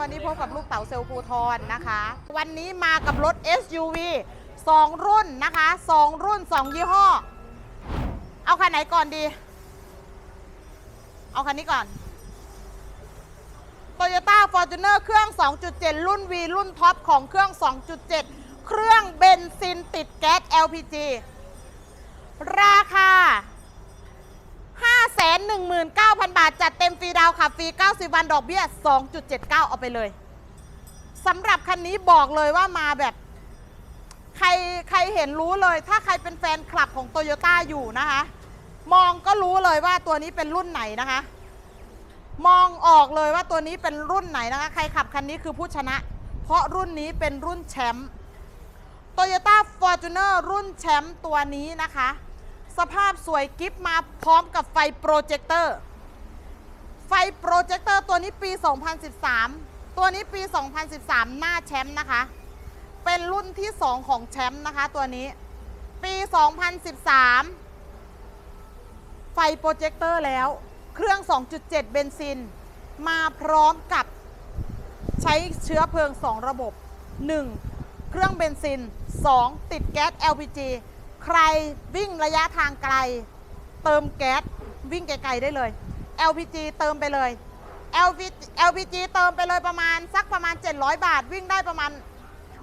วันนี้พบกับลูกเต๋าเซลล์ภูทรนะคะ วันนี้มากับรถ SUV 2 รุ่นนะคะ 2 รุ่น 2 ยี่ห้อ เอาคันไหนก่อนดี เอาคันนี้ก่อน Toyota Fortuner เครื่อง 2.7 รุ่น V รุ่นท็อปของเครื่อง 2.7 เครื่องเบนซินติดแก๊ส LPG ราคา 519,000 บาท จัดเต็มฟรีดาวน์ขับฟรี 90 วันดอกเบี้ย 2.79 เอาไปเลยสำหรับคันนี้บอกเลยว่ามาแบบ ใครใครเห็นรู้เลย ถ้าใครเป็นแฟนคลับของโตโยต้าอยู่นะคะ มองก็รู้เลยว่าตัวนี้เป็นรุ่นไหนนะคะ มองออกเลยว่าตัวนี้เป็นรุ่นไหนนะคะ ใครขับคันนี้คือผู้ชนะ เพราะรุ่นนี้เป็นรุ่นแชมป์ Toyota Fortuner รุ่นแชมป์ตัวนี้นะคะ สภาพสวยกิฟมาพร้อมกับไฟโปรเจคเตอร์ ไฟโปรเจคเตอร์ตัวนี้ปี 2013 ตัวนี้ปี 2013 หน้าแชมป์นะคะ เป็นรุ่นที่ 2 ของแชมป์นะคะตัวนี้ ปี 2013 ไฟโปรเจคเตอร์แล้ว เครื่อง 2.7 เบนซิน มาพร้อมกับใช้เชื้อเพลิง 2 ระบบ 1. เครื่องเบนซิน 2. ติดแก๊ส LPG ใครวิ่งระยะทางไกล เติมแก๊สวิ่งไกลๆได้เลย LPG เติมไปเลย LPG LPG เติมไปเลยประมาณสักประมาณ 700 บาท วิ่งได้ประมาณ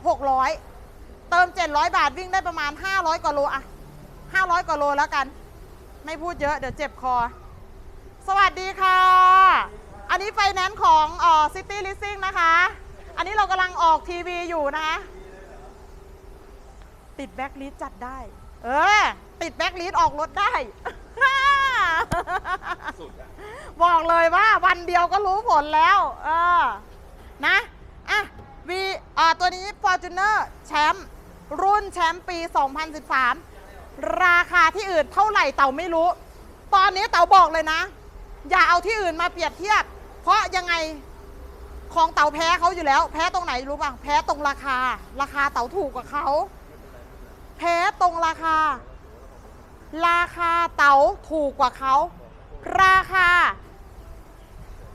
600 เติม 700 บาทวิ่งได้ประมาณ 500กว่าโลอะ500กว่าโลแล้วกัน ไม่พูดเยอะเดี๋ยวเจ็บคอ สวัสดีค่ะ อันนี้ไฟแนนซ์ของอ่อ City Leasing นะคะ อันนี้เรากำลังออกทีวีอยู่นะคะ ติดแบ็คลิสจัดได้ เออ ติดแบ็คลิสออกรถได้ สุดอะบอกเลยว่าวันเดียวก็รู้ผลแล้ว เออ นะ อะวีอ่าตัวนี้ Fortuner แชมป์รุ่นแชมป์ปี 2013 ราคาที่อื่นเท่าไหร่เต่าไม่รู้ ตอนนี้เต่าบอกเลยนะ อย่าเอาที่อื่นมาเปรียบเทียบ เพราะยังไงของเต่าแพ้เขาอยู่แล้ว แพ้ตรงไหนรู้ป่ะ แพ้ตรงราคา ราคาเต่าถูกกว่าเขา แพ้ตรงราคา ราคาเต๋าถูกกว่าเขา ราคา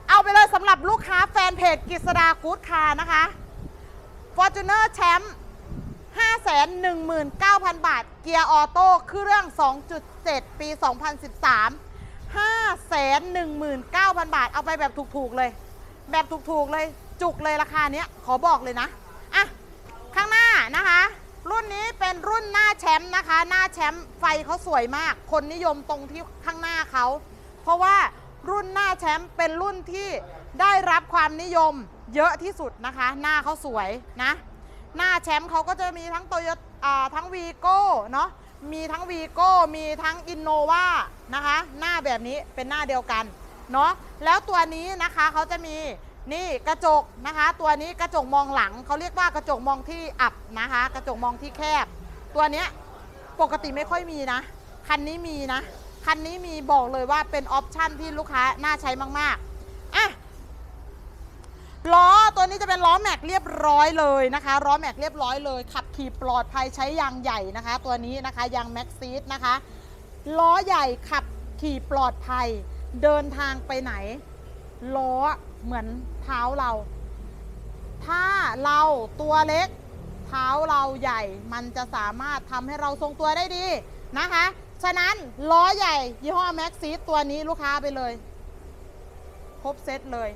เอาไปเลยสำหรับลูกค้าแฟนเพจกิษดากู๊ดคาร์นะคะ Fortuner แชมป์519,000 บาท เกียร์ออโต้เครื่อง 2.7 ปี 2013 519,000 บาท เอาไปแบบถูกๆเลย แบบถูกๆเลย จุกเลยราคาเนี้ย ขอบอกเลยนะ อะ ข้างหน้านะคะ รุ่นนี้เป็นรุ่นหน้าแชมป์นะคะ หน้าแชมป์ไฟเขาสวยมาก คนนิยมตรงที่ข้างหน้าเขา เพราะว่ารุ่นหน้าแชมป์เป็นรุ่นที่ได้รับความนิยมเยอะที่สุดนะคะ หน้าเขาสวยนะ หน้าแชมป์เขาก็จะมีทั้งโตโยต้าทั้งวีโก้เนาะมีทั้งวีโก้มีทั้งอินโนวานะคะ หน้าแบบนี้เป็นหน้าเดียวกันเนาะแล้วตัวนี้นะคะเขาจะมี นี่กระจกนะคะ ตัวนี้กระจกมองหลังเขาเรียกว่ากระจกมองที่อับนะคะ กระจกมองที่แคบ ตัวเนี้ยปกติไม่ค่อยมีนะ คันนี้มีนะ คันนี้มีบอกเลยว่าเป็นออปชั่นที่ลูกค้าน่าใช้มากๆอะล้อตัวนี้จะเป็นล้อแม็กเรียบร้อยเลยนะคะล้อแม็กเรียบร้อยเลย ขับขี่ปลอดภัยใช้ยางใหญ่นะคะ ตัวนี้นะคะยางแม็กซีดนะคะล้อใหญ่ขับขี่ปลอดภัย เดินทางไปไหนล้อเหมือน เท้าเรา ถ้าเราตัวเล็ก เท้าเราใหญ่ มันจะสามารถทำให้เราทรงตัวได้ดีนะคะ ฉะนั้นล้อใหญ่ ยี่ห้อแม็กซีตัวนี้ลูกค้าไปเลย ครบเซตเลย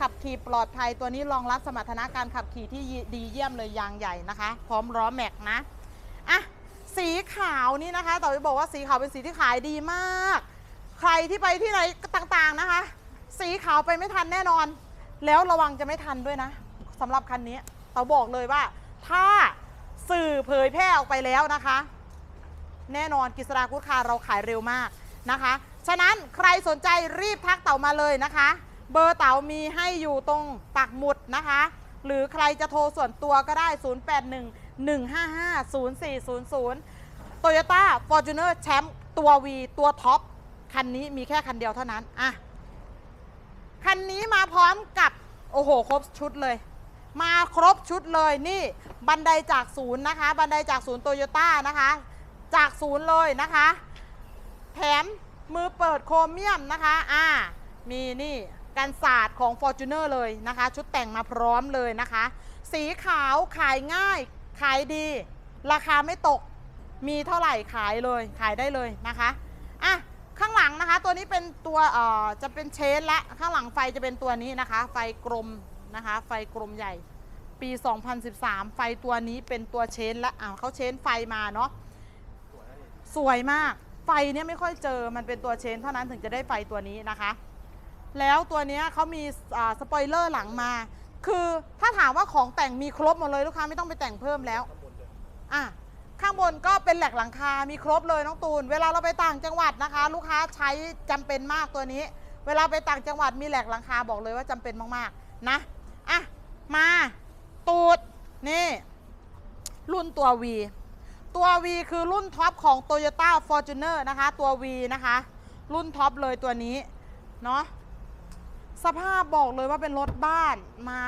ขับขี่ปลอดภัยตัวนี้รองรับสมรรถนะการขับขี่ที่ดีเยี่ยมเลยยางใหญ่นะคะ พร้อมล้อแม็กนะอะสีขาวนี่นะคะต่อไปบอกว่าสีขาวเป็นสีที่ขายดีมาก ใครที่ไปที่ไหนต่างๆนะคะ สีขาวไปไม่ทันแน่นอน แล้วระวังจะไม่ทันด้วยนะสำหรับคันนี้เต๋าบอกเลยว่า ถ้าสื่อเผยแพร่ออกไปแล้วนะคะ แน่นอนกิษรากุ๊ดคาเราขายเร็วมากนะคะ ฉะนั้นใครสนใจรีบทักเต่ามาเลยนะคะ เบอร์เต่ามีให้อยู่ตรงปักหมุดนะคะ หรือใครจะโทรส่วนตัวก็ได้ 081 155 0400 Toyota Fortuner แชมป์ตัว V ตัวท็อปคันนี้มีแค่คันเดียวเท่านั้นอะ คันนี้มาพร้อมกับ โอ้โห ครบชุดเลย มาครบชุดเลยนี่บันไดจากศูนย์นะคะ บันไดจากศูนย์โตโยต้านะคะ จากศูนย์เลยนะคะ แถมมือเปิดโครเมียมนะคะ อ่า มีนี่กันศาสตร์ของ Fortuner เลยนะคะ ชุดแต่งมาพร้อมเลยนะคะ สีขาวขายง่าย ขายดี ราคาไม่ตกมีเท่าไหร่ขายเลยขายได้เลยนะคะ หลังนะคะ ตัวนี้เป็นตัวเอ่อจะเป็นเชนและข้างหลังไฟจะเป็นตัวนี้นะคะ ไฟกลมนะคะ ไฟกลมใหญ่ ปี 2013 ไฟตัวนี้เป็นตัวเชนและอ่าเขาเชนไฟมาเนาะสวยมากไฟเนี่ยไม่ค่อยเจอมันเป็นตัวเชนเท่านั้นถึงจะได้ไฟตัวนี้นะคะ แล้วตัวนี้เขามีอ่าสปอยเลอร์หลังมา คือถ้าถามว่าของแต่งมีครบหมดเลยลูกค้าไม่ต้องไปแต่งเพิ่มแล้วอะ ข้างบนก็เป็นแหลกหลังคา มีครบเลยน้องตูน เวลาเราไปต่างจังหวัดนะคะ ลูกค้าใช้จำเป็นมากตัวนี้ เวลาไปต่างจังหวัดมีแหลกหลังคาบอกเลยว่าจำเป็นมากๆนะอะมาตูดนี่รุ่นตัว V ตัว V คือรุ่นท็อปของ Toyota Fortuner นะคะ ตัว V นะคะ รุ่นท็อปเลยตัวนี้เนาะสภาพบอกเลยว่าเป็นรถบ้านมา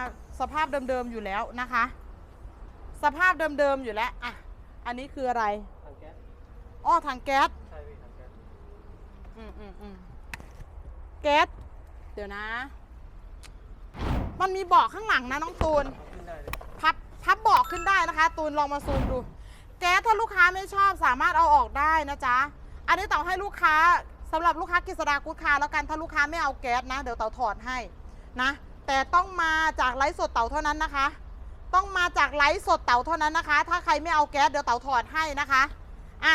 สภาพเดิมๆอยู่แล้วนะคะ สภาพเดิมๆอยู่แล้วอะ อันนี้คืออะไรทางแก๊สอ้อถังแก๊สใช่พี่ทางแก๊สอืมอืมอืมแก๊สเดี๋ยวนะ มันมีเบาะข้างหลังนะน้องตูน ขึ้นได้เลยพับพับเบาะขึ้นได้นะคะ ตูนลองมาซูมดู แก๊สถ้าลูกค้าไม่ชอบสามารถเอาออกได้นะจ๊ะ อันนี้เต่าให้ลูกค้าสำหรับลูกค้ากฤษดากุ๊ดคาร์แล้วกันถ้าลูกค้าไม่เอาแก๊สนะ เดี๋ยวเต่าถอดให้นะ แต่ต้องมาจากไลฟ์สดเต่าเท่านั้นนะคะ ต้องมาจากไลฟ์สดเต่าเท่านั้นนะคะ ถ้าใครไม่เอาแก๊สเดี๋ยวเต่าถอดให้นะคะอะ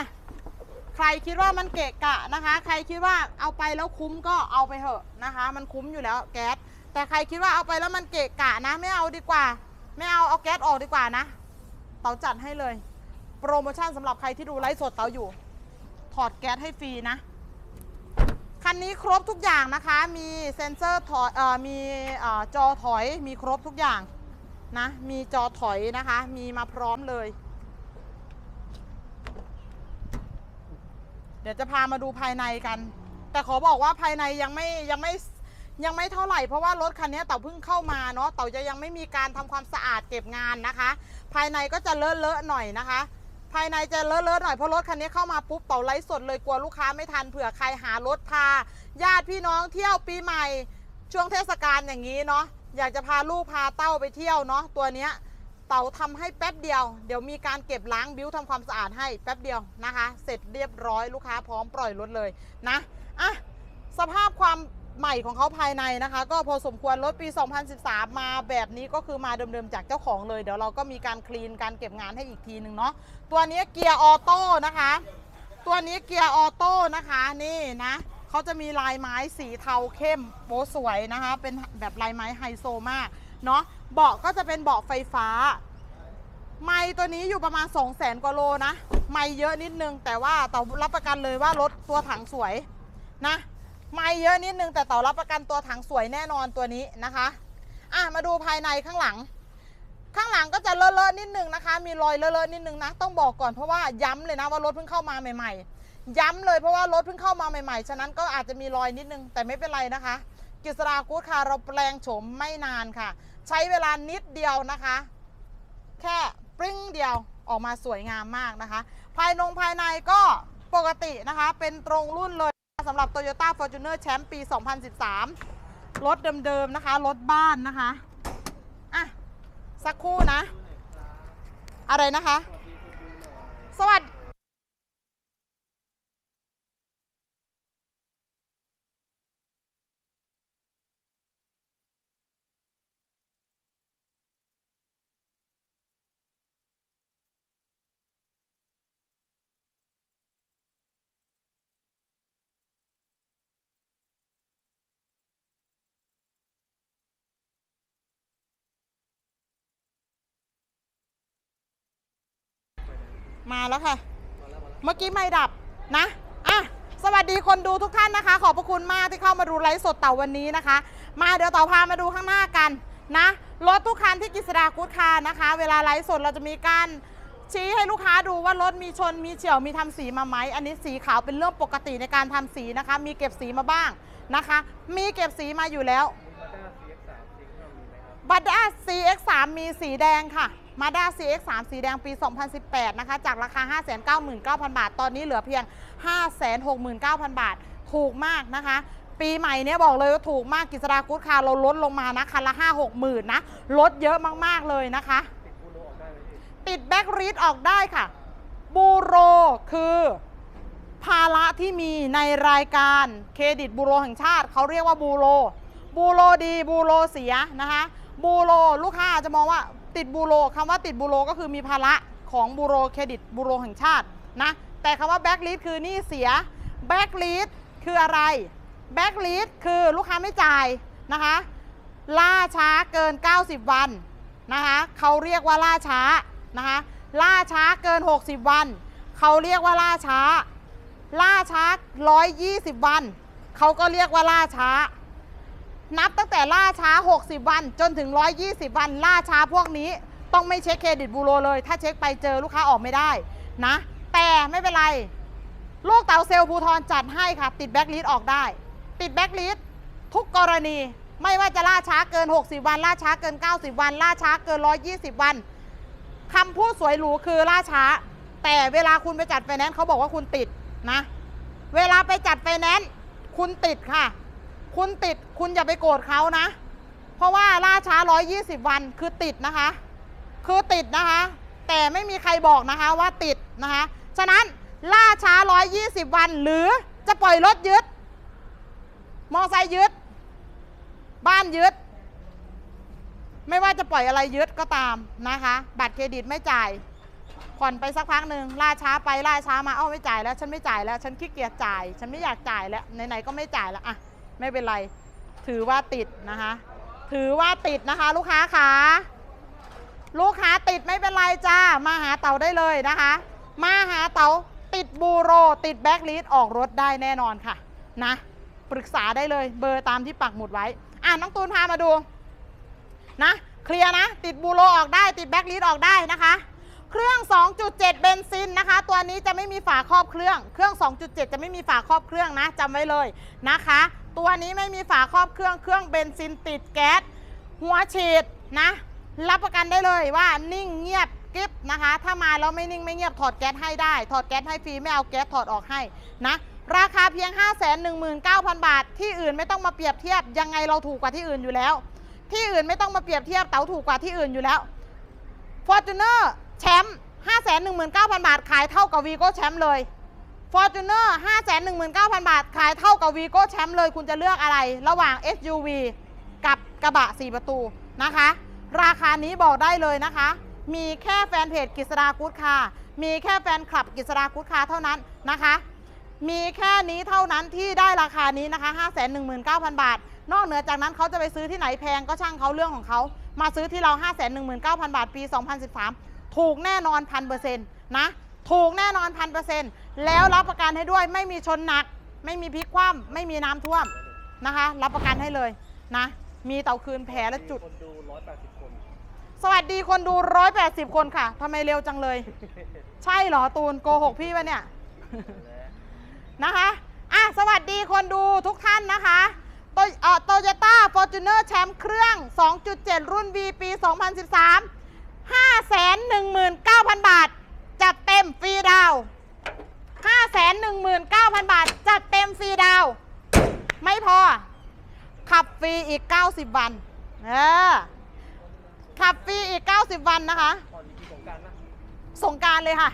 ใครคิดว่ามันเกะกะนะคะ ใครคิดว่าเอาไปแล้วคุ้มก็เอาไปเถอะนะคะ มันคุ้มอยู่แล้วแก๊สแต่ใครคิดว่าเอาไปแล้วมันเกะกะนะ ไม่เอาดีกว่า ไม่เอาเอาแก๊สออกดีกว่านะเต๋าจัดให้เลย โปรโมชั่นสำหรับใครที่ดูไลฟ์สดเต๋าอยู่ ถอดแก๊สให้ฟรีนะคันนี้ครบทุกอย่างนะคะ มีเซ็นเซอร์ถอยเอ่อมีเอ่อจอถอย มีครบทุกอย่าง นะ มีจอถอยนะคะ มีมาพร้อมเลย เดี๋ยวจะพามาดูภายในกัน แต่ขอบอกว่าภายในยังไม่ยังไม่ยังไม่เท่าไหร่เพราะว่ารถคันนี้เต่าเพิ่งเข้ามาเนาะเต่าจะยังไม่มีการทำความสะอาดเก็บงานนะคะ ภายในก็จะเลอะเลอะๆหน่อยนะคะ ภายในจะเลอะเลอะๆหน่อยเพราะรถคันนี้เข้ามาปุ๊บเต่าไลฟ์สดเลยกลัวลูกค้าไม่ทันเผื่อใครหารถพาญาติพี่น้องเที่ยวปีใหม่ช่วงเทศกาลอย่างนี้เนาะ อยากจะพาลูกพาเต้าไปเที่ยวเนาะตัวเนี้ยเต่าทำให้แป๊บเดียว เดี๋ยวมีการเก็บล้างบิ้วทำความสะอาดให้แป๊บเดียวนะคะ เสร็จเรียบร้อยลูกค้าพร้อมปล่อยรถเลยนะอะสภาพความใหม่ของเขาภายในนะคะ ก็พอสมควรรถปี 2013 มาแบบนี้ก็คือมาเดิมๆจากเจ้าของเลย เดี๋ยวเราก็มีการคลีนการเก็บงานให้อีกทีหนึ่งเนาะตัวนี้เกียร์ออโต้นะคะ ตัวนี้เกียร์ออโต้นะคะนี่นะ เขาจะมีลายไม้สีเทาเข้มโอ้สวยนะคะ เป็นแบบลายไม้ไฮโซมากเนาะเบาะก็จะเป็นเบาะไฟฟ้า ไม่ตัวนี้อยู่ประมาณ 2 0 0แสนกว่าโลนะ ไม่เยอะนิดนึง แต่ว่าเต่ารับประกันเลยว่ารถตัวถังสวยนะ ไม่เยอะนิดนึงแต่เต่ารับประกันตัวถังสวยแน่นอนตัวนี้นะคะอะมาดูภายในข้างหลัง ข้างหลังก็จะเลอะๆนิดนึงนะคะ มีรอยเลอะๆนิดนึงนะ ต้องบอกก่อนเพราะว่าย้ำเลยนะว่ารถเพิ่งเข้ามาใหม่ๆ ย้ำเลยเพราะว่ารถเพิ่งเข้ามาใหม่ๆ ฉะนั้นก็อาจจะมีรอยนิดนึง แต่ไม่เป็นไรนะคะ กิษรากูดค่ะเราแปลงโฉมไม่นานค่ะ ใช้เวลานิดเดียวนะคะ แค่ปริ้งเดียวออกมาสวยงามมากนะคะ ภายนงภายในก็ปกตินะคะ เป็นตรงรุ่นเลยสำหรับ Toyota Fortuner แชมป์ปี 2013 รถเดิมๆนะคะ รถบ้านนะคะ อะ สักครู่นะ อะไรนะคะ สวัสดี มาแล้วค่ะ เมื่อกี้ไม่ดับนะอะสวัสดีคนดูทุกท่านนะคะ ขอบพระคุณมากที่เข้ามาดูไลฟ์สดเต่าวันนี้นะคะ มาเดี๋ยวเต่าพามาดูข้างหน้ากันนะรถทุกคันที่กิษดากูดคาร์นะคะ เวลาไลฟ์สดเราจะมีการชี้ให้ลูกค้าดูว่ารถมีชนมีเฉียวมีทำสีมาไหมอันนี้สีขาวเป็นเรื่องปกติในการทำสีนะคะ มีเก็บสีมาบ้างนะคะ มีเก็บสีมาอยู่แล้วมาด้า CX3 จริงๆมีไหมครับบัตด้า CX3 มีสีแดงค่ะ มาด้า CX3 สีแดงปี 2018 นะคะ จากราคา 599,000 บาท ตอนนี้เหลือเพียง 569,000 บาท ถูกมากนะคะ ปีใหม่เนี่ยบอกเลยว่าถูกมากกิษดากูดคาเราลดลงมานะ คันละห้าหกหมื่นนะ ลดเยอะมาก ๆ เลยนะคะติดบูโรออกได้ไหมพี่ติดแบ็กรีดออกได้ค่ะ บูโรคือภาระที่มีในรายการเครดิตบูโรแห่งชาติเขาเรียกว่าบูโรบูโรดีบูโรเสียนะคะบูโรลูกค้าจะมองว่า ติดบูโรคำว่าติดบูโรก็คือมีภาระของบูโรเครดิตบูโรแห่งชาตินะแต่คำว่าแบ็กลีดคือหนี่เสียแบ็กลีดคืออะไรแบ็กลีดคือลูกค้าไม่จ่ายนะคะล่าช้าเกิน 90 วันนะคะเขาเรียกว่าล่าช้านะคะล่าช้าเกิน 60 วัน เขาเรียกว่าล่าช้า ล่าช้า 120 วัน เขาก็เรียกว่าล่าช้า นับตั้งแต่ล่าช้า 60 วัน จนถึง 120 วัน ล่าช้าพวกนี้ต้องไม่เช็คเครดิตบูโรเลย ถ้าเช็คไปเจอลูกค้าออกไม่ได้นะ แต่ไม่เป็นไร ลูกเต๋าเซลล์ภูทรจัดให้ค่ะ ติดแบ็กลิสออกได้ ติดแบ็กลิสทุกกรณีไม่ว่าจะล่าช้าเกิน 60 วัน ล่าช้าเกิน 90 วัน ล่าช้าเกิน 120 วันคำพูดสวยหรูคือล่าช้า แต่เวลาคุณไปจัดไฟแนนซ์เขาบอกว่าคุณติดนะ เวลาไปจัดไฟแนนซ์คุณติดค่ะ คุณติดคุณอย่าไปโกรธเขานะ เพราะว่าล่าช้า 120 วันคือติดนะคะ คือติดนะคะ แต่ไม่มีใครบอกนะคะว่าติดนะคะ ฉะนั้นล่าช้า 120 วันหรือจะปล่อยรถยึด มอไซค์ยึด บ้านยึด ไม่ว่าจะปล่อยอะไรยึดก็ตามนะคะ บัตรเครดิตไม่จ่ายผ่อนไปสักพักหนึ่งล่าช้าไปล่าช้ามาเอ้าไม่จ่ายแล้ว ฉันไม่จ่ายแล้ว ฉันขี้เกียจจ่าย ฉันไม่อยากจ่ายแล้วไหนๆก็ไม่จ่ายแล้วอะ ไม่เป็นไร ถือว่าติดนะคะ ถือว่าติดนะคะ ลูกค้าขาลูกค้าติดไม่เป็นไรจ้า มาหาเต๋าได้เลยนะคะ มาหาเต๋าติดบูโร ติดแบ็กลีดออกรถได้แน่นอนค่ะ นะ ปรึกษาได้เลยเบอร์ตามที่ปักหมุดไว้ อะน้องตูนพามาดู นะ เคลียร์นะ ติดบูโรออกได้ ติดแบ็กลีดออกได้นะคะเครื่อง 2.7 เบนซินนะคะ ตัวนี้จะไม่มีฝาครอบเครื่อง เครื่อง 2.7 จะไม่มีฝาครอบเครื่องนะจำไว้เลยนะคะ ตัวนี้ไม่มีฝาครอบเครื่องเครื่องเบนซินติดแก๊สหัวฉีดนะ รับประกันได้เลยว่านิ่งเงียบกริบนะคะ ถ้ามาแล้วไม่นิ่งไม่เงียบถอดแก๊สให้ได้ ถอดแก๊สให้ฟรีไม่เอาแก๊สถอดออกให้นะราคาเพียง 519,000 บาท ที่อื่นไม่ต้องมาเปรียบเทียบยังไงเราถูกกว่าที่อื่นอยู่แล้ว ที่อื่นไม่ต้องมาเปรียบเทียบเต๋าถูกกว่าที่อื่นอยู่แล้วฟอร์จูเนอร์แชมป์519,000 บาทขายเท่ากับวีโก้แชมป์เลย ฟอร์จูเนอร์519,000 บาท ขายเท่ากับวีโก้แชมป์เลยคุณจะเลือกอะไร ระหว่าง SUV กับกระบะ 4 ประตูนะคะ ราคานี้บอกได้เลยนะคะ มีแค่แฟนเพจกิษดากู๊ดคาร์มีแค่แฟนคลับกิษดากู๊ดคาร์เท่านั้นนะคะ มีแค่นี้เท่านั้นที่ได้ราคานี้นะคะ 519,000 บาท นอกเหนือจากนั้นเขาจะไปซื้อที่ไหนแพงก็ช่างเขาเรื่องของเขา มาซื้อที่เรา 519,000 บาทปี 2013 ถูกแน่นอนพันเปอร์เซ็นต์นะ ถูกแน่นอนพันเปอร์เซ็นต์แล้วรับประกันให้ด้วยไม่มีชนหนัก ไม่มีพลิกคว่ำไม่มีน้ำท่วมนะคะ รับประกันให้เลยนะ มีเต่าคืนแผลและจุด คนดู 180 คนสวัสดีคนดู 180 คนค่ะทำไมเร็วจังเลย ใช่เหรอตูนโกหกพี่ปะเนี่ย นะคะอะสวัสดีคนดูทุกท่านนะคะโตเอ่อโตโยต้าฟอร์จูเนอร์แชมป์เครื่อง 2.7 รุ่น V ปี 2013 519,000 บาท จัดเต็มฟรีดาวน์519,000บาท จัดเต็มฟรีดาว ไม่พอ ขับฟรีอีก90วัน เออ ขับฟรีอีก90วันนะคะก่อนที่สงการเลยค่ะ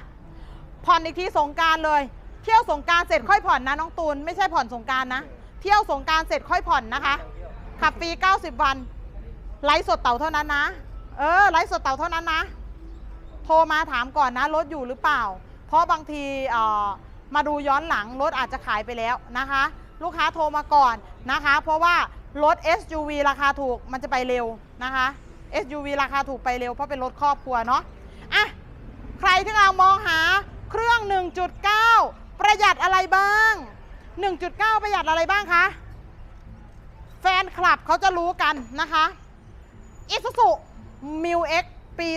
ผ่อนอีกทีสงการเลย เที่ยวสงการเสร็จค่อยผ่อนนะน้องตูน ไม่ใช่ผ่อนสงการนะ เที่ยวสงการเสร็จค่อยผ่อนนะคะ ขับฟรี90วัน ไลฟ์สดเต่าเท่านั้นนะ เออ ไลฟ์สดเต่าเท่านั้นนะ ทรมาถามก่อนนะรถอยู่หรือเปล่า เพราะบางทีมาดูย้อนหลังรถอาจจะขายไปแล้วนะคะ ลูกค้าโทรมาก่อนนะคะ เพราะว่ารถ SUV ราคาถูกมันจะไปเร็วนะคะ SUV ราคาถูกไปเร็วเพราะเป็นรถครอบครัวเนาะอะใครที่กำลังมองหาเครื่อง 1.9 ประหยัดอะไรบ้าง 1.9 ประหยัดอะไรบ้างคะ แฟนคลับเขาจะรู้กันนะคะ Isuzu m u X ปี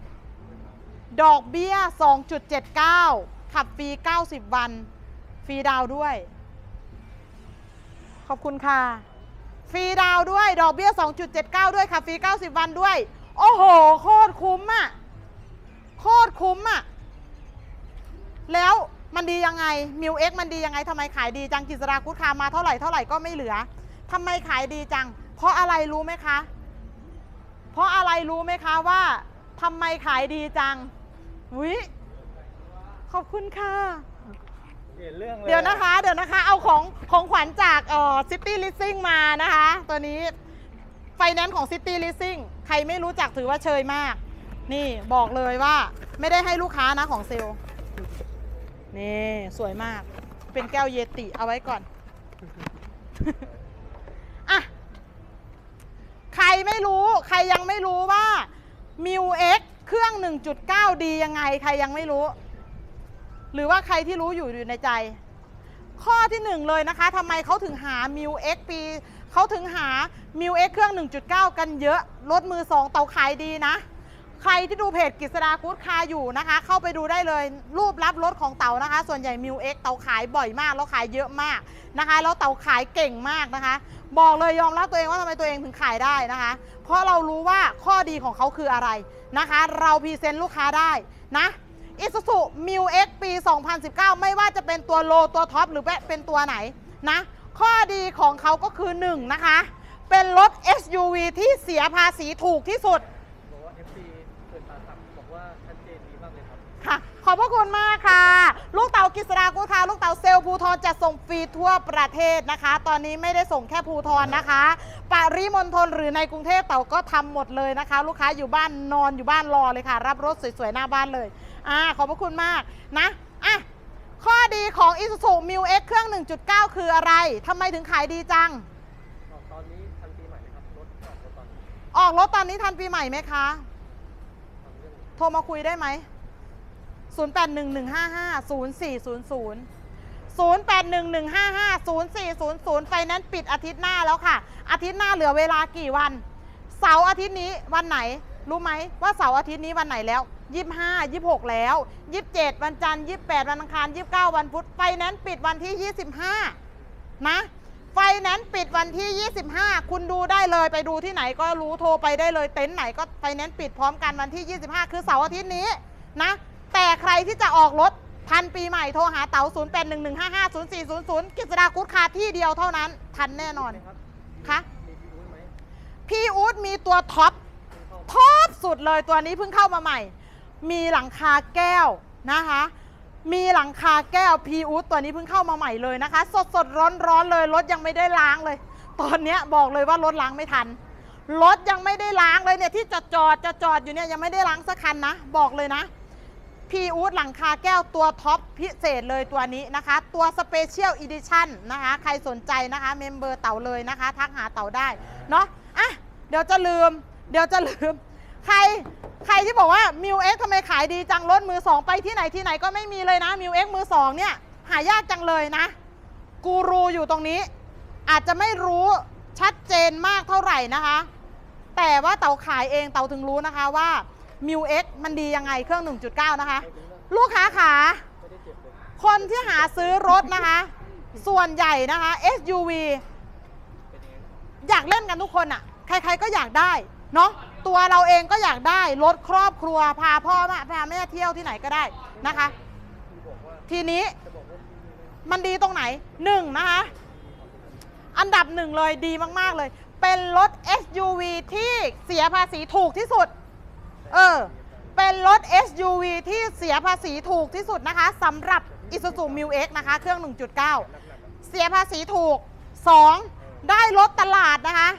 2018 ดอกเบี้ย 2.79 ขับฟรี 90 วัน ฟรีดาวด้วย ขอบคุณค่ะ ฟรีดาวด้วย ดอกเบี้ย 2.79 ด้วย ขับฟรี 90 วันด้วย โอ้โห โคตรคุ้มอะโคตรคุ้มอะแล้วมันดียังไง มิวเอ็กมันดียังไงทำไมขายดีจังกิจราคุดคามาเท่าไหร่เท่าไหร่ก็ไม่เหลือทำไมขายดีจัง เพราะอะไรรู้ไหมคะ เพราะอะไรรู้ไหมคะว่าทำไมขายดีจังวิขอบคุณค่ะ เปลี่ยนเรื่องเลยเดี๋ยวนะคะ เดี๋ยวนะคะ เอาของของขวัญจากเอ่อซิตี้ลิสซิ่งมานะคะ ตัวนี้ไฟแนนซ์ของซิตี้ลิสซิ่งใครไม่รู้จักถือว่าเชยมาก นี่บอกเลยว่าไม่ได้ให้ลูกค้านะของเซลลนี่ สวยมาก เป็นแก้วเยติเอาไว้ก่อนอะ ใครไม่รู้ ใครยังไม่รู้ว่า m ิว X เครื่อง 1.9ดียังไง ใครยังไม่รู้ หรือว่าใครที่รู้อยู่อยู่ในใจ ข้อที่หนึ่งเลยนะคะทำไมเขาถึงหา m ิว X ปีเขาถึงหา m ิว X เครื่อง 1.9 กันเยอะ รถมือสองเตาขายดีนะ ใครที่ดูเพจกฤษดากู๊ดคาอยู่นะคะ เข้าไปดูได้เลย รูปลับรถของเต๋านะคะ ส่วนใหญ่ m ิว X เต๋าขายบ่อยมาก แล้วขายเยอะมากนะคะ แล้วเต๋าขายเก่งมากนะคะ บอกเลยยอมรับตัวเองว่าทำไมตัวเองถึงขายได้นะคะ เพราะเรารู้ว่าข้อดีของเขาคืออะไรนะคะ เราพรีเซนต์ลูกค้าได้นะ i s u z u m i x ปี 2019 ไม่ว่าจะเป็นตัวโลตัวท็อปหรือเป็นตัวไหนนะ ข้อดีของเขาก็คือ1นะคะ เป็นรถ SUV ที่เสียภาษีถูกที่สุด อบพระคุณมากค่ะ ลูกเต๋ากิษดากุทาลูกเต๋าเซลล์ภูทรจะส่งฟรีทั่วประเทศนะคะ ตอนนี้ไม่ได้ส่งแค่ภูทรนะคะปริมณฑลหรือในกรุงเทพเต๋าก็ทำหมดเลยนะคะ ลูกค้าอยู่บ้านนอนอยู่บ้านรอเลยค่ะ รับรถสวยๆหน้าบ้านเลยอ่าขอบพระคุณมากนะอะข้อดีของ Isuzu m i x เครื่อง 1.9 คืออะไรทำไมถึงขายดีจังออกตอนนี้ทันปีใหม่นะครับ รถออกรถตอนนี้ ออกรถตอนนี้ทันปีใหม่ไหมคะทำเรื่องโทรมาคุยได้ไหม 0811550400 0811550400 ไฟแนนซ์ปิดอาทิตย์หน้าแล้วค่ะ อาทิตย์หน้าเหลือเวลากี่วัน เสาร์อาทิตย์นี้วันไหน รู้ไหมว่าเสาร์อาทิตย์นี้วันไหนแล้ว25 26 แล้ว 27 วันจันทร์28 วันอังคาร 29 วันพุธไฟแนนซ์ปิดวันที่ 25 นะไฟแนนซ์ปิดวันที่ 25 คุณดูได้เลยไปดูที่ไหนก็รู้โทรไปได้เลยเต็นท์ไหนก็ไฟแนนซ์ปิดพร้อมกันวันที่ 25 คือเสาร์อาทิตย์นี้นะ แต่ใครที่จะออกรถทันปีใหม่โทรหาเต๋า0811550400กิจดากุดคาที่เดียวเท่านั้น ทันแน่นอนคะพี่อู๊ดมีตัวท็อปท็อปสุดเลยตัวนี้เพิ่งเข้ามาใหม่ มีหลังคาแก้วนะคะ มีหลังคาแก้วพีอูดตัวนี้เพิ่งเข้ามาใหม่เลยนะคะ สดสดร้อนร้อนเลยรถยังไม่ได้ล้างเลย ตอนนี้บอกเลยว่ารถล้างไม่ทันรถยังไม่ได้ล้างเลยเนี่ยที่จอดจอดจะจอดอยู่เนี่ยยังไม่ได้ล้างสักคันนะ บอกเลยนะ พีอูดหลังคาแก้วตัวท็อปพิเศษเลยตัวนี้นะคะ ตัวสเปเชียลอีดิชั่นนะคะ ใครสนใจนะคะ เมมเบอร์เต่าเลยนะคะ ทักหาเต่าได้เนาะอะเดี๋ยวจะลืม เดี๋ยวจะลืม ใครใครที่บอกว่ามิวเอ็กทำไมขายดีจังรถมือสองไปที่ไหนที่ไหนก็ไม่มีเลยนะมิวเอ็กมือสองเนี่ย หายากจังเลยนะ กูรูอยู่ตรงนี้ อาจจะไม่รู้ชัดเจนมากเท่าไหร่นะคะ แต่ว่าเต่าขายเองเต่าถึงรู้นะคะว่า มิวเอ็กมันดียังไงเครื่อง 1.9 นะคะ ลูกค้าขาคนที่หาซื้อรถนะคะ ส่วนใหญ่นะคะ SUV เป็นยังไงอยากเล่นกันทุกคนอะ่ะใครๆก็อยากได้เนาะตัวเราเองก็อยากได้รถครอบครัวพาพ่อมาพาแม่เที่ยวที่ไหนก็ได้นะคะ ทีนี้ม่มันดีตรงไหนหนึ่งนะคะ อันดับหนึ่งเลยดีมากๆเลย เป็นรถ SUV ที่เสียภาษีถูกที่สุด เออ เป็นรถ SUV ที่เสียภาษีถูกที่สุดนะคะสำหรับ Isuzu m u X นะคะ เครื่อง 1.9 เสียภาษีถูก 2. ได้รถตลาดนะคะ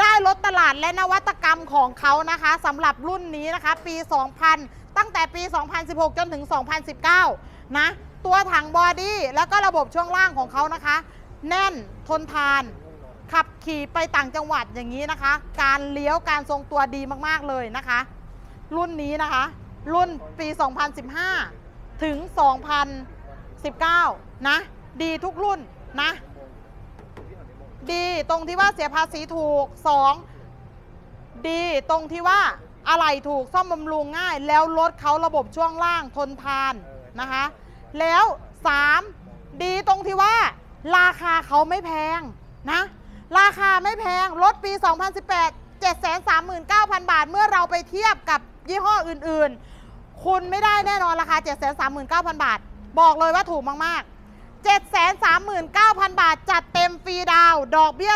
ได้รถตลาดและนวัตกรรมของเขานะคะสำหรับรุ่นนี้นะคะ ปี 2000 ตั้งแต่ปี 2016 จนถึง 2019 นะ ตัวถังบอดี้แล้วก็ระบบช่วงล่างของเขานะคะ แน่นทนทานขับขี่ไปต่างจังหวัดอย่างนี้นะคะ การเลี้ยวการทรงตัวดีมาก ๆ เลยนะคะ รุ่นนี้นะคะ รุ่นปี 2015 ถึง 2019 นะ ดีทุกรุ่นนะ ดีตรงที่ว่าเสียภาษีถูก 2. ดีตรงที่ว่าอะไรถูกซ่อมบำรุงง่าย แล้วรถเขาระบบช่วงล่างทนทานนะคะ แล้ว 3. ดีตรงที่ว่าราคาเขาไม่แพงนะ ราคาไม่แพง รถปี 2018 739,000 บาท เมื่อเราไปเทียบกับ ยี่ห้ออื่นๆ คุณไม่ได้แน่นอนราคา 739,000 บาท บอกเลยว่าถูกมากๆ 739,000 บาท จัดเต็มฟรีดาว ดอกเบี้ย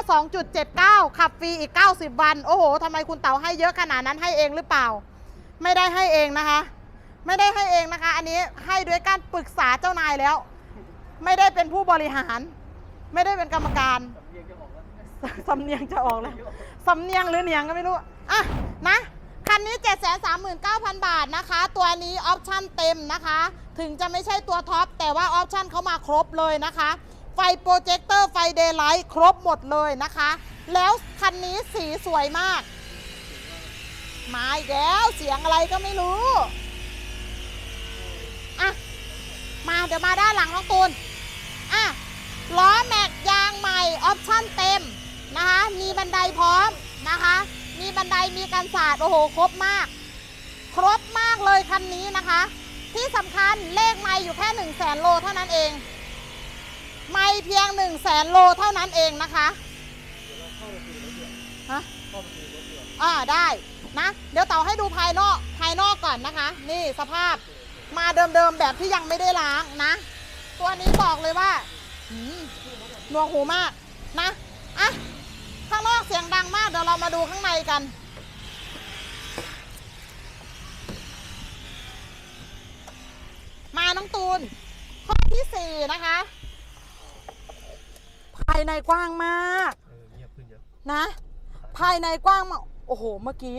2.79 ขับฟรีอีก 90 วัน โอ้โหทำไมคุณเต๋าให้เยอะขนาดนั้นให้เองหรือเปล่า ไม่ได้ให้เองนะคะ ไม่ได้ให้เองนะคะ อันนี้ให้ด้วยการปรึกษาเจ้านายแล้ว ไม่ได้เป็นผู้บริหาร ไม่ได้เป็นกรรมการสำเนียงจะออกแล้ว สำเนียงจะออกแล้วสำเนียงหรือเนียงก็ไม่รู้ อะ นะ นนี้ 739,000 บาทนะคะ ตัวนี้ออปชั่นเต็มนะคะ ถึงจะไม่ใช่ตัวท็อป แต่ว่าออปชั่นเขามาครบเลยนะคะ ไฟโปรเจคเตอร์ไฟเดย์ไลท์ครบหมดเลยนะคะ แล้วคันนี้สีสวยมาก มาอีกแล้วเสียงอะไรก็ไม่รู้อะมาเดี๋ยวมาด้านหลังน้องตูนอะล้อแม็กยางใหม่ออปชั่นเต็มนะคะ มีบันไดพร้อมนะคะ มีบันไดมีกันศาสตร์โอ้โหครบมาก ครบมากเลยคันนี้นะคะ ที่สำคัญเลขไม่อยู่แค่1นึ่งแสนโลเท่านั้นเอง ไม่เพียง1นึ่งแสนโลเท่านั้นเองนะคะฮะอ่าได้นะเดี๋ยวเต่าให้ดูภายนอกภายนอกก่อนนะคะ นี่สภาพมาเดิมๆแบบที่ยังไม่ได้ล้างนะ ตัวนี้บอกเลยว่าหนวกหูมากนะอะ เสียงดังมาก เดี๋ยวเรามาดูข้างในกัน มาน้องตูน ข้อที่สี่นะคะ ภายในกว้างมากเออเงียบขึ้นเยอะนะ ภายในกว้างมากโอ้โห เมื่อกี้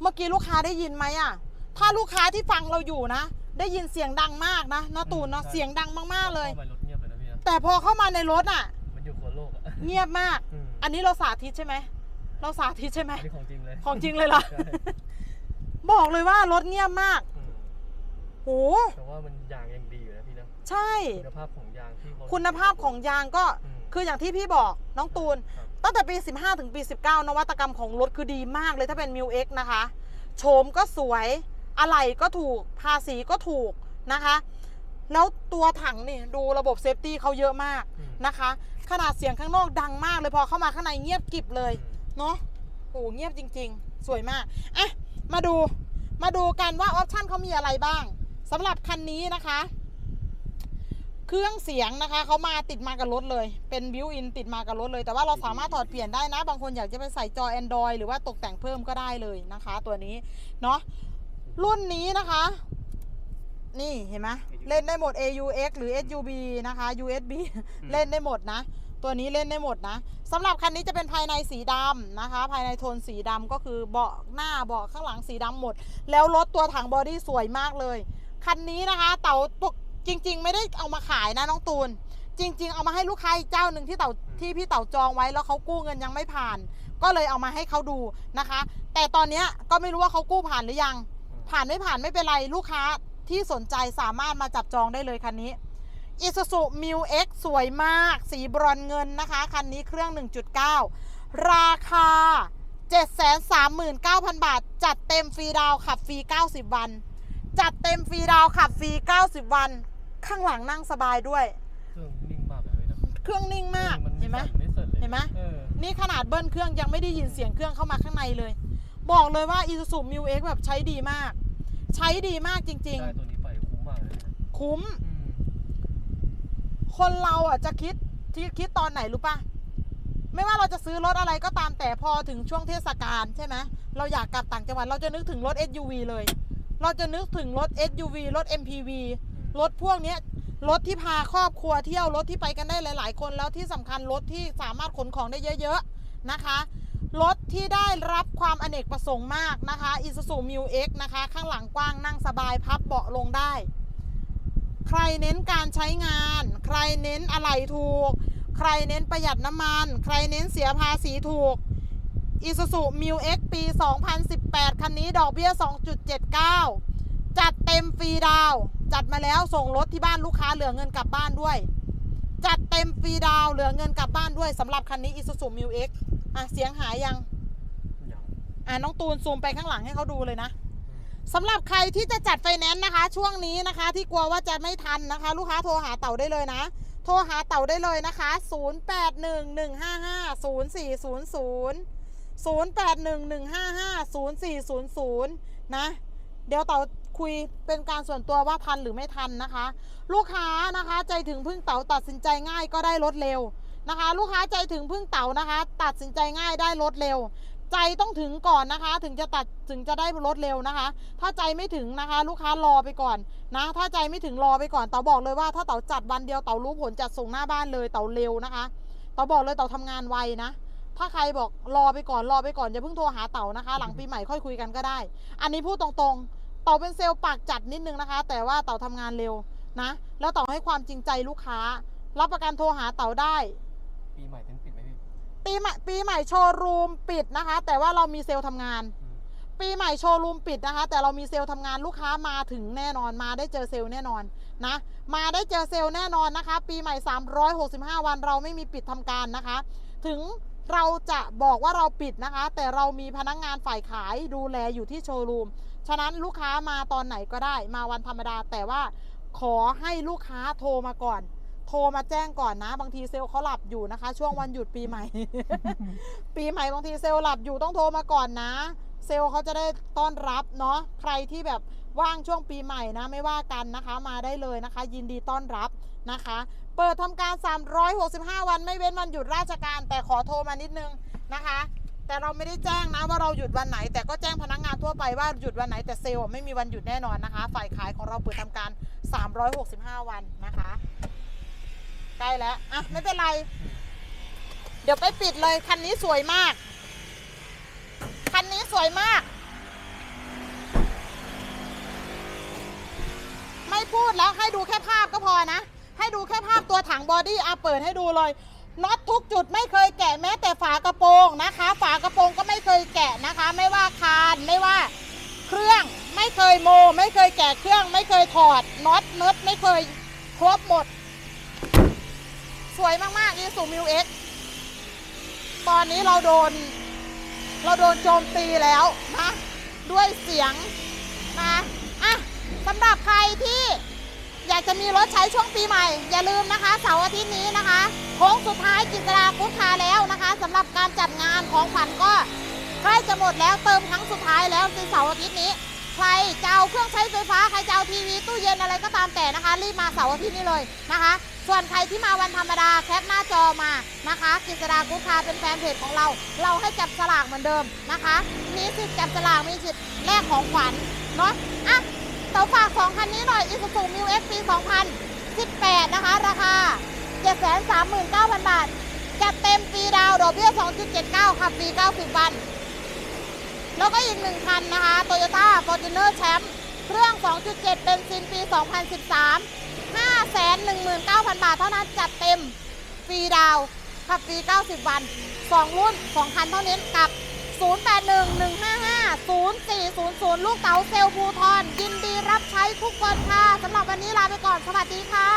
เมื่อกี้ลูกค้าได้ยินไหมอะถ้าลูกค้าที่ฟังเราอยู่นะ ได้ยินเสียงดังมากนะนะตูนเนาะ เสียงดังมากๆเลย ข้ามารถเงียบเลยนะพี่นะแต่พอเข้ามาในรถอะมันอยู่คนโลกอะ เงียบมาก อืมอันนี้เราสาธิตใช่ไหม เราสาธิตใช่ไหม อันนี้ของจริงเลยของจริงเลยเหรอ ใช่บอกเลยว่ารถเงียบมาก อืมโห แต่ว่ามันยางยังดีอยู่นะพี่นะใช่ คุณภาพของยางที่เขาคุณภาพของยางก็อืมคืออย่างที่พี่บอกน้องตูน ครับ ตั้งแต่ปี 15 ถึงปี 19 นวัตกรรมของรถคือดีมากเลยถ้าเป็น m ิ x นะคะ โฉมก็สวย อะไหล่ก็ถูก ภาษีก็ถูกนะคะ แล้วตัวถังนี่ดูระบบเซฟตี้เขาเยอะมาก อืม นะคะ ขนาดเสียงข้างนอกดังมากเลยพอเข้ามาข้างในเงียบกริบเลยเนาะโอ้เงียบจริง ๆ สวยมากอะมาดูมาดูกันว่าออปชั่นเขามีอะไรบ้างสำหรับคันนี้นะคะ เครื่องเสียงนะคะเขามาติดมากับรถเลย เป็นบิวอินติดมากับรถเลย แต่ว่าเราสามารถถอดเปลี่ยนได้นะ บางคนอยากจะไปใส่จอ Android หรือว่าตกแต่งเพิ่มก็ได้เลยนะคะ ตัวนี้เนาะรุ่นนี้นะคะ นี่เห็นไหม เล่นได้หมด AUX หรือ SUB นะคะ USB เล่นได้หมดนะ ตัวนี้เล่นได้หมดนะสำหรับคันนี้จะเป็นภายในสีดำนะคะ ภายในโทนสีดำก็คือเบาะหน้าเบาะข้างหลังสีดำหมด แล้วรถตัวถังบอดี้สวยมากเลย คันนี้นะคะ เต่าปกจริง ๆ ไม่ได้เอามาขายนะน้องตูน จริง ๆ เอามาให้ลูกค้าอีกเจ้าหนึ่งที่เต่าที่พี่เต่าจองไว้แล้วเขากู้เงินยังไม่ผ่าน ก็เลยเอามาให้เขาดูนะคะ แต่ตอนเนี้ยก็ไม่รู้ว่าเขากู้ผ่านหรือยัง ผ่านไม่ผ่านไม่เป็นไรลูกค้า ที่สนใจสามารถมาจับจองได้เลยคันนี้ Isuzu m u X สวยมาก สีบรอนเงินนะคะ คันนี้เครื่อง 1.9 ราคา 739,000 บาท จัดเต็มฟรีดาวน์ขับฟรี 90 วัน จัดเต็มฟรีดาวน์ขับฟรี 90 วัน ข้างหลังนั่งสบายด้วย เครื่องนิ่งมากเลยนะเครื่องนิ่งมากนเห็นไหมสั่ไม่สั่นเลยเห็นไหมเออนี่ขนาดเบิ้ลเครื่องยังไม่ได้ยินเสียงเครื่องเข้ามาข้างในเลย บอกเลยว่า Isuzu m u X แบบใช้ดีมาก ใช้ดีมากจริง ได้ตัวนี้ไปคุ้มมากเลยนะๆ คุ้ม อืมคนเราอะจะคิดที่คิดตอนไหนรู้ปะไม่ว่าเราจะซื้อรถอะไรก็ตามแต่พอถึงช่วงเทศกาลใช่ไหมเราอยากกลับต่างจังหวัดเราจะนึกถึงรถ SUV เลย เราจะนึกถึงรถ SUV รถ MPV รถพวกเนี้ยรถที่พาครอบครัวเที่ยวรถที่ไปกันได้หลาย ๆ คนแล้วที่สำคัญรถที่สามารถขนของได้เยอะ ๆ นะคะ รถที่ได้รับความอเนกประสงค์มากนะคะ Isuzu m u X นะคะ ข้างหลังกว้างนั่งสบายพับเบาะลงได้ ใครเน้นการใช้งาน ใครเน้นอะไหล่ถูก ใครเน้นประหยัดน้ำมัน ใครเน้นเสียภาษีถูก Isuzu m u X ปี 2018 คันนี้ดอกเบี้ย 2.79 จัดเต็มฟรีดาว จัดมาแล้วส่งรถที่บ้านลูกค้าเหลือเงินกลับบ้านด้วย จัดเต็มฟรีดาวน์เหลือเงินกลับบ้านด้วยสำหรับคันนี้ Isuzu m u X อะ เสียงหายยัง ยังอะ น้องตูนซูมไปข้างหลังให้เขาดูเลยนะสำหรับใครที่จะจัดไฟแนนซ์นะคะ ช่วงนี้นะคะ ที่กลัวว่าจะไม่ทันนะคะ ลูกค้าโทรหาเต่าได้เลยนะ โทรหาเต่าได้เลยนะคะ 0811550400 0811550400 นะ เดี๋ยวเต่า คุยเป็นการส่วนตัวว่าทันหรือไม่ทันนะคะ ลูกค้านะคะใจถึงพึ่งเต๋าตัดสินใจง่ายก็ได้รถเร็วนะคะ ลูกค้าใจถึงพึ่งเต๋านะคะ ตัดสินใจง่ายได้รถเร็ว ใจต้องถึงก่อนนะคะ ถึงจะตัดถึงจะได้รถเร็วนะคะ ถ้าใจไม่ถึงนะคะ ลูกค้ารอไปก่อนนะ ถ้าใจไม่ถึงรอไปก่อนเต๋าบอกเลยว่าถ้าเต๋าจัดวันเดียวเต๋ารู้ผลจัดส่งหน้าบ้านเลยเต๋าเร็วนะคะเต๋าบอกเลยเต๋าทำงานไวนะถ้าใครบอกรอไปก่อนรอไปก่อนอย่าเพิ่งโทรหาเต๋านะคะ หลังปีใหม่ค่อยคุยกันก็ได้ อันนี้พูดตรงๆ เต๋าเป็นเซลล์ปากจัดนิดนึงนะคะ แต่ว่าเต๋าทำงานเร็วนะ แล้วเต๋าให้ความจริงใจลูกค้า รับประกันโทรหาเต๋าได้ ปีใหม่เต็นท์ปิดไหมพี่ ปีใหม่ปีใหม่โชว์รูมปิดนะคะ แต่ว่าเรามีเซลล์ทำงาน อืม ปีใหม่โชว์รูมปิดนะคะ แต่เรามีเซลล์ทำงานลูกค้ามาถึงแน่นอนมาได้เจอเซลล์แน่นอนนะ มาได้เจอเซลล์แน่นอนนะคะ ปีใหม่ 365 วันเราไม่มีปิดทำการนะคะ ถึงเราจะบอกว่าเราปิดนะคะ แต่เรามีพนักงานฝ่ายขายดูแลอยู่ที่โชว์รูม ฉะนั้นลูกค้ามาตอนไหนก็ได้มาวันธรรมดา แต่ว่าขอให้ลูกค้าโทรมาก่อน โทรมาแจ้งก่อนนะ บางทีเซลล์เขาหลับอยู่นะคะ ช่วงวันหยุดปีใหม่ ปีใหม่บางทีเซลล์หลับอยู่ต้องโทรมาก่อนนะ เซลล์เขาจะได้ต้อนรับเนาะใครที่แบบว่างช่วงปีใหม่นะไม่ว่ากันนะคะมาได้เลยนะคะ ยินดีต้อนรับนะคะ เปิดทำการ 365 วันไม่เว้นวันหยุดราชการ แต่ขอโทรมานิดนึงนะคะ แต่เราไม่ได้แจ้งนะว่าเราหยุดวันไหน แต่ก็แจ้งพนักงานทั่วไปว่าหยุดวันไหนแต่เซลล์ไม่มีวันหยุดแน่นอนนะคะ ฝ่ายขายของเราเปิดทำการ 365 วันนะคะใกล้แล้วอะไม่เป็นไร เดี๋ยวไปปิดเลยคันนี้สวยมาก คันนี้สวยมาก ไม่พูดแล้วให้ดูแค่ภาพก็พอนะ ให้ดูแค่ภาพตัวถังบอดี้อาเปิดให้ดูเลย น็อตทุกจุดไม่เคยแกะแม้แต่ฝากระโปรงนะคะ ฝากระโปรงก็ไม่เคยแกะนะคะ ไม่ว่าคานไม่ว่าเครื่องไม่เคยโม ไม่เคยแกะเครื่อง ไม่เคยถอดน็อตเนิร์ดไม่เคยครบหมด สวยมากๆอีสูมิวเอ็กตอนนี้เราโดน เราโดนโจมตีแล้วนะด้วยเสียงนะอะสำหรับใครที่อยากจะมีรถใช้ช่วงปีใหม่ อย่าลืมนะคะเสาร์อาทิตย์นี้นะคะ โค้งสุดท้ายกิจราพุทธาแล้วนะคะสำหรับการจัดงานของขวัญก็ใกล้จะหมดแล้วเติมครั้งสุดท้ายแล้วในเสาร์อาทิตย์นี้ ใครจะเอาเครื่องใช้ไฟฟ้าใครจะเอาทีวีตู้เย็นอะไรก็ตามแต่นะคะ รีบมาเสาร์อาทิตย์นี้เลยนะคะ ส่วนใครที่มาวันธรรมดาแคปหน้าจอมานะคะกิจดากุ๊กคาเป็นแฟนเพจของเรา เราให้จับสลากเหมือนเดิมนะคะ มีสิทธิ์จับสลากมีสิทธิ์แลกของขวัญเนาะอะเต๋าฝากสองคันนี้หน่อย Isuzu Mu X ปี2018 นะคะ ราคา 739,000 บาทจัดเต็มฟรีดาวดอกเบี้ย 2.79 ค่ะฟรี 90 วัน แล้วก็อีกหนึ่งคันนะคะ Toyota Fortuner Champ เครื่อง 2.7เบนซินปี 2013 519,000 บาท เท่านั้นจัดเต็มฟรีดาวขับฟรี 90 วัน 2 รุ่น 2 คันเท่านี้กับ 0811550400 ลูกเต๋าเซลลภูทรยินดีรับใช้ทุกคนค่ะ สำหรับวันนี้ลาไปก่อน สวัสดีค่ะ